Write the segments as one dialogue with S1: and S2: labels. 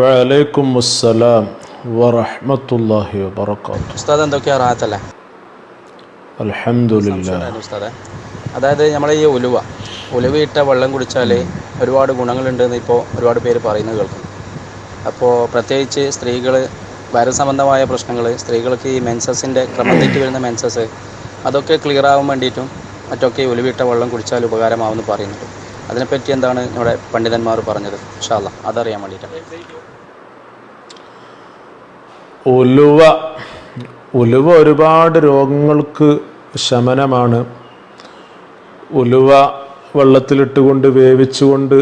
S1: വലൈക്കും അസ്സലാം
S2: ഉസ്താദ് എന്തൊക്കെയാ റാത്തല്ലേ ഉസ്താദെ. അതായത് നമ്മളെ ഈ ഉലുവ ഉലുവയിട്ട വെള്ളം കുടിച്ചാൽ ഒരുപാട് ഗുണങ്ങളുണ്ടെന്ന് ഇപ്പോൾ ഒരുപാട് പേര് പറയുന്നത് കേൾക്കും അപ്പോൾ പ്രത്യേകിച്ച് സ്ത്രീകൾ വയറുസംബന്ധമായ പ്രശ്നങ്ങൾ സ്ത്രീകൾക്ക് ഈ മെൻസസിന്റെ ക്രമത്തേക്ക് വരുന്ന മെൻസസ് അതൊക്കെ ക്ലിയർ ആവാൻ വേണ്ടിയിട്ടും മറ്റൊക്കെ ഉലുവിട്ട വെള്ളം കുടിച്ചാൽ ഉപകാരമാവുമെന്ന് പറയുന്നുണ്ട്. അതിനെപ്പറ്റി എന്താണ് നമ്മുടെ പണ്ഡിതന്മാർ പറഞ്ഞത്? ഇൻഷാല്ല അതറിയാൻ വേണ്ടിയിട്ടാണ്.
S1: ഉലുവ ഒരുപാട് രോഗങ്ങൾക്ക് ശമനമാണ്. ഉലുവ വെള്ളത്തിലിട്ടുകൊണ്ട് വേവിച്ചുകൊണ്ട്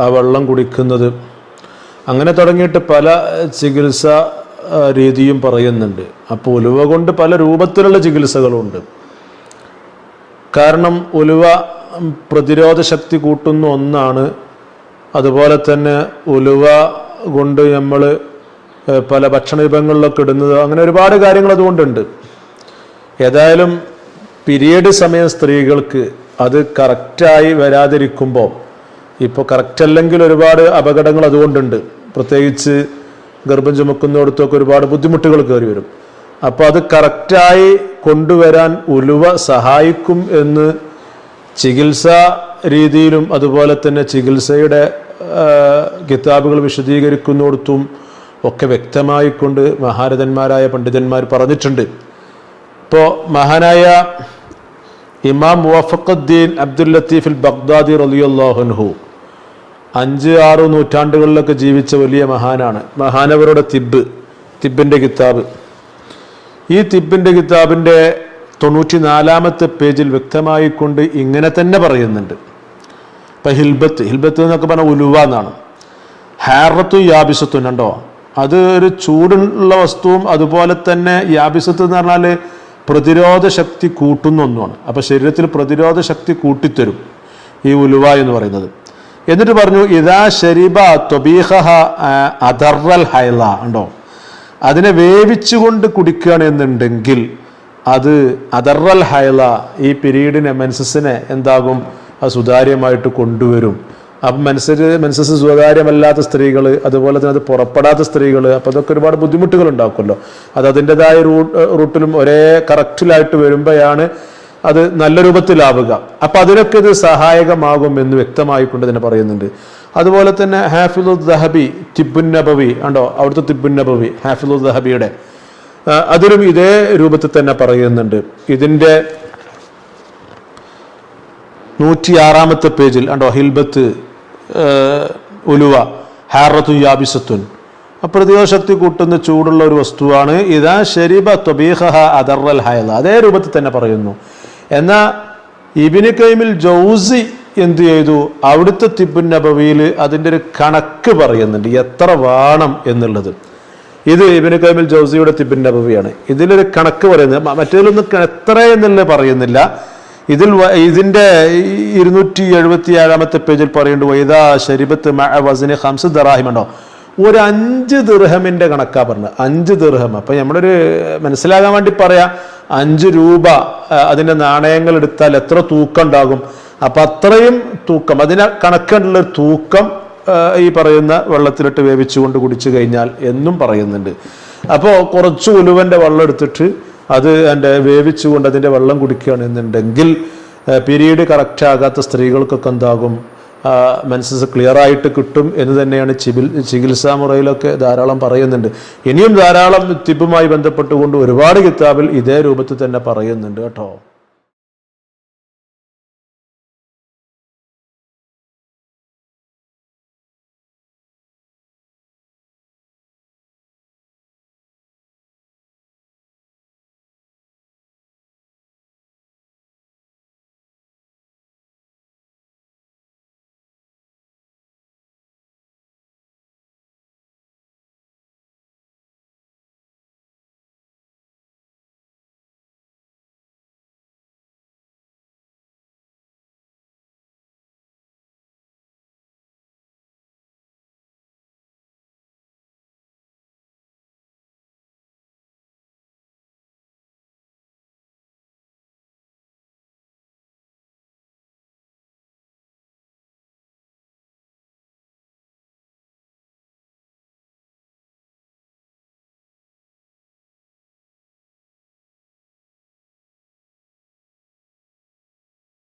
S1: ആ വെള്ളം കുടിക്കുന്നത്. അങ്ങനെ തുടങ്ങിയിട്ട് പല ചികിത്സ രീതിയും പറയുന്നുണ്ട്. അപ്പോൾ ഉലുവ കൊണ്ട് പല രൂപത്തിലുള്ള ചികിത്സകളുണ്ട്. കാരണം ഉലുവ പ്രതിരോധ ശക്തി കൂട്ടുന്ന ഒന്നാണ്. അതുപോലെ തന്നെ ഉലുവ കൊണ്ട് നമ്മൾ പല ഭക്ഷണ വിഭവങ്ങളിലൊക്കെ ഇടുന്നത്. അങ്ങനെ ഒരുപാട് കാര്യങ്ങൾ അതുകൊണ്ടുണ്ട്. ഏതായാലും പീരീഡ് സമയം സ്ത്രീകൾക്ക് അത് കറക്റ്റായി വരാതിരിക്കുമ്പോൾ ഇപ്പോൾ കറക്റ്റ് അല്ലെങ്കിൽ ഒരുപാട് അപകടങ്ങൾ അതുകൊണ്ടുണ്ട്. പ്രത്യേകിച്ച് ഗർഭം ചുമക്കുന്നിടത്തൊക്കെ ഒരുപാട് ബുദ്ധിമുട്ടുകൾ കയറി വരും. അപ്പോൾ അത് കറക്റ്റായി കൊണ്ടുവരാൻ ഉലുവ സഹായിക്കും എന്ന് ചികിത്സാ രീതിയിലും അതുപോലെ തന്നെ ചികിത്സയുടെ കിതാബുകൾ വിശദീകരിക്കുന്നിടത്തും ഒക്കെ വ്യക്തമായിക്കൊണ്ട് മഹാരഥന്മാരായ പണ്ഡിതന്മാർ പറഞ്ഞിട്ടുണ്ട്. ഇപ്പോൾ മഹാനായ ഇമാം മുവഫഖുദ്ദീൻ അബ്ദുൽ ലത്തീഫിൽ ബഗ്ദാദി റലിയുല്ലാഹുൻഹു അഞ്ച് ആറ് നൂറ്റാണ്ടുകളിലൊക്കെ ജീവിച്ച വലിയ മഹാനാണ്. മഹാനവരുടെ തിബ് തിബിന്റെ കിതാബ്. ഈ തിബിന്റെ കിതാബിന്റെ തൊണ്ണൂറ്റി നാലാമത്തെ പേജിൽ വ്യക്തമായിക്കൊണ്ട് ഇങ്ങനെ തന്നെ പറയുന്നുണ്ട്. ഇപ്പം ഹിൽബത്ത് ഹിൽബത്ത് എന്നൊക്കെ പറഞ്ഞാൽ ഉലുവ എന്നാണ്. ഹാറത്തു യാബിസത്തും കണ്ടോ? അത് ഒരു ചൂടുള്ള വസ്തുവും അതുപോലെ തന്നെ യാബിസത്ത് എന്ന് പറഞ്ഞാൽ പ്രതിരോധ ശക്തി കൂട്ടുന്ന ഒന്നുമാണ്. അപ്പോൾ ശരീരത്തിൽ പ്രതിരോധ ശക്തി കൂട്ടിത്തരും ഈ ഉലുവ എന്ന് പറയുന്നത്. എന്നിട്ട് പറഞ്ഞു ഇതാ ശരീബ തൊബീഹ അദർറൽ ഹൈല ഉണ്ടോ അതിനെ വേവിച്ചുകൊണ്ട് കുടിക്കുകയാണ് എന്നുണ്ടെങ്കിൽ അത് അതറൽ ഹൈല ഈ പിരീഡിനെ മെൻസസിനെ എന്താകും? അത് സുതാര്യമായിട്ട് കൊണ്ടുവരും. അപ്പം മെൻസസ് മെൻസസ് സുതാര്യമല്ലാത്ത സ്ത്രീകൾ അതുപോലെ തന്നെ അത് പുറപ്പെടാത്ത സ്ത്രീകൾ അപ്പോൾ അതൊക്കെ ഒരുപാട് ബുദ്ധിമുട്ടുകൾ ഉണ്ടാക്കുമല്ലോ അത് അതിന്റെതായ റൂട്ട് റൂട്ടിലും ഒരേ കറക്റ്റിലായിട്ട് വരുമ്പോഴാണ് അത് നല്ല രൂപത്തിലാവുക. അപ്പം അതിനൊക്കെ ഇത് സഹായകമാകും എന്ന് വ്യക്തമായിക്കൊണ്ട് തന്നെ പറയുന്നുണ്ട്. അതുപോലെ തന്നെ ഹാഫിദുൽ ദഹബി തിബുന്നബവി ഉണ്ടോ അവിടുത്തെ തിബുന്നബവി ഹാഫിദുൽ ദഹബിയുടെ. അതിലും ഇതേ രൂപത്തിൽ തന്നെ പറയുന്നുണ്ട്. ഇതിന്റെ നൂറ്റിയാറാമത്തെ പേജിൽ ഉണ്ടോ ഹിൽബത്ത് ഉലുവ ഹാറത്തു യാബിസത്തുൻ. പ്രതിരോധശക്തി കൂട്ടുന്ന ചൂടുള്ള ഒരു വസ്തുവാണ്. ഇതാ ഷരീബ തൊബീഹ അദർറൽ ഹയല അതേ രൂപത്തിൽ തന്നെ പറയുന്നു. എന്നാൽ ഇബിന് കൈമിൽ ജൗസി എന്ത് ചെയ്തു? അവിടുത്തെ തിബുൻ നബവിയിൽ അതിന്റെ ഒരു കണക്ക് പറയുന്നുണ്ട്. എത്ര വേണം എന്നുള്ളത്. ഇത് ഇബിന് കൈമിൽ ജോസിയുടെ തിബിൻ നബവിയാണ്. ഇതിലൊരു കണക്ക് പറയുന്നത് മറ്റേതിലൊന്നും എത്ര എന്നുള്ളത് പറയുന്നില്ല. ഇതിൽ ഇതിന്റെ ഇരുന്നൂറ്റി എഴുപത്തി ഏഴാമത്തെ പേജിൽ പറയുന്നുണ്ട് വൈദാ ഷരിബത്ത് വസിന് ഹംസ് ദറാഹിം ഉണ്ടോ? ഒരു അഞ്ച് ദിർഹമിന്റെ കണക്കാ പറഞ്ഞത്. അഞ്ച് ദിർഹം. അപ്പൊ നമ്മളൊരു മനസ്സിലാകാൻ വേണ്ടി പറയാ അഞ്ച് രൂപ അതിന്റെ നാണയങ്ങൾ എടുത്താൽ എത്ര തൂക്കം ഉണ്ടാകും? അപ്പൊ അത്രയും തൂക്കം. അതിന് കണക്കുള്ള തൂക്കം ഈ പറയുന്ന വെള്ളത്തിലിട്ട് വേവിച്ചുകൊണ്ട് കുടിച്ചു കഴിഞ്ഞാൽ എന്നും പറയുന്നുണ്ട്. അപ്പോൾ കുറച്ച് ഉലുവന്റെ വെള്ളം എടുത്തിട്ട് അത് എന്റെ വേവിച്ചുകൊണ്ട് അതിന്റെ വെള്ളം കുടിക്കുകയാണെന്നുണ്ടെങ്കിൽ പീരീഡ് കറക്റ്റ് ആകാത്ത സ്ത്രീകൾക്കൊക്കെ എന്താകും? മെൻസസ് ക്ലിയർ ആയിട്ട് കിട്ടും എന്ന് തന്നെയാണ് ചികിൽ ചികിത്സാ മുറയിലൊക്കെ ധാരാളം പറയുന്നുണ്ട്. ഇനിയും ധാരാളം തിബുമായി ബന്ധപ്പെട്ടുകൊണ്ട് ഒരുപാട് കിതാബിൽ ഇതേ രൂപത്തിൽ തന്നെ പറയുന്നുണ്ട് കേട്ടോ.